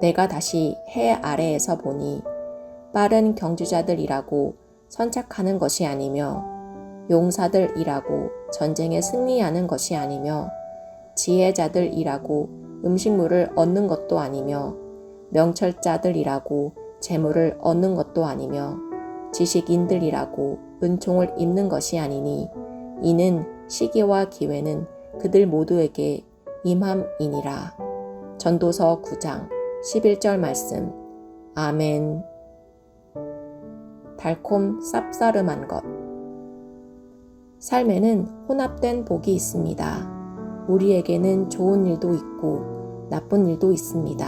내가 다시 해 아래에서 보니 빠른 경주자들이라고 선착하는 것이 아니며 용사들이라고 전쟁에 승리하는 것이 아니며 지혜자들이라고 음식물을 얻는 것도 아니며 명철자들이라고 재물을 얻는 것도 아니며 지식인들이라고 은총을 입는 것이 아니니 이는 시기와 기회는 그들 모두에게 임함이니라. 전도서 9장 11절 말씀. 아멘. 달콤 쌉싸름한 것. 삶에는 혼합된 복이 있습니다. 우리에게는 좋은 일도 있고 나쁜 일도 있습니다.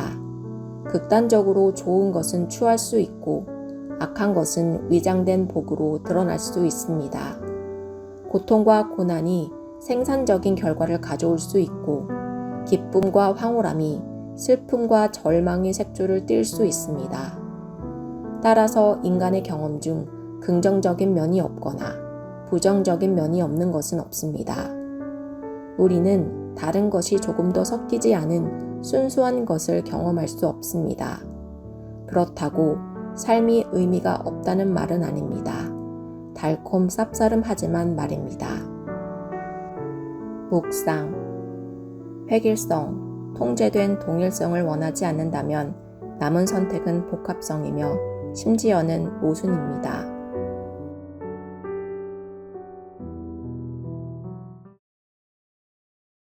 극단적으로 좋은 것은 추할 수 있고 악한 것은 위장된 복으로 드러날 수 있습니다. 고통과 고난이 생산적인 결과를 가져올 수 있고 기쁨과 황홀함이 슬픔과 절망의 색조를 띌수 있습니다. 따라서 인간의 경험 중 긍정적인 면이 없거나 부정적인 면이 없는 것은 없습니다. 우리는 다른 것이 조금 더 섞이지 않은 순수한 것을 경험할 수 없습니다. 그렇다고 삶이 의미가 없다는 말은 아닙니다. 달콤 쌉싸름하지만 말입니다. 묵상 획일성, 통제된 동일성을 원하지 않는다면 남은 선택은 복합성이며 심지어는 모순입니다.